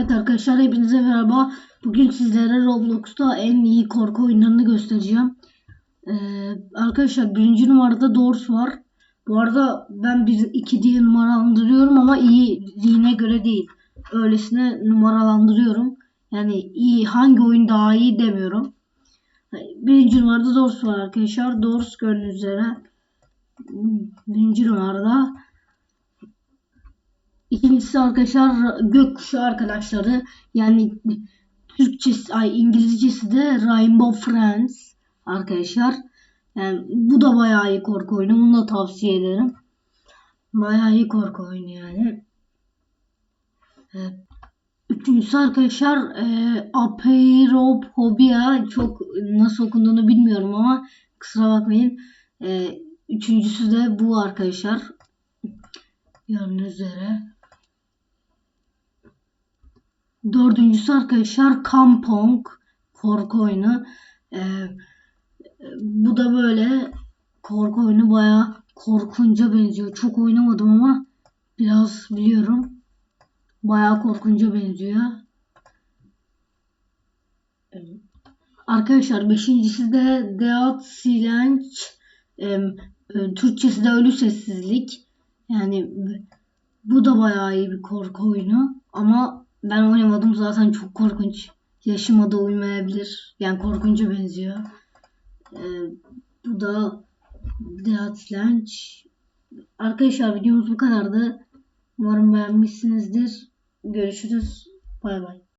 Evet arkadaşlar hepinize merhaba. Bugün sizlere Roblox'ta en iyi korku oyunlarını göstereceğim. Ee, arkadaşlar birinci numarada Doors var. Bu arada ben bir iki diye numaralandırıyorum ama iyiliğine göre değil. Öylesine numaralandırıyorum. Yani iyi hangi oyun daha iyi demiyorum. Birinci numarada Doors var arkadaşlar. Doors gördüğünüz üzere. Birinci numarada. İkincisi arkadaşlar gökkuşağı arkadaşları yani Türkçesi ay İngilizcesi de Rainbow Friends arkadaşlar. Yani bu da bayağı iyi korku oyunu. Bunu da tavsiye ederim. Bayağı iyi korku oyunu yani. Üçüncüsü arkadaşlar e, Apeirophobia çok nasıl okunduğunu bilmiyorum ama kusura bakmayın. E, üçüncüsü de bu arkadaşlar. Gördüğünüz üzere. Dördüncüsü arkadaşlar Kampong korku oyunu. Ee, bu da böyle korku oyunu baya korkunca benziyor. Çok oynamadım ama biraz biliyorum. Baya korkunca benziyor. Arkadaşlar beşincisi de Dead Silence. Ee, Türkçesi de Ölü Sessizlik. Yani bu da bayağı iyi bir korku oyunu. Ama ben oynamadım zaten çok korkunç. Yaşıma da uymayabilir. Yani korkunca benziyor. Ee, bu da Dead Lunch. Arkadaşlar videomuz bu kadardı. Umarım beğenmişsinizdir. Görüşürüz. Bay bay.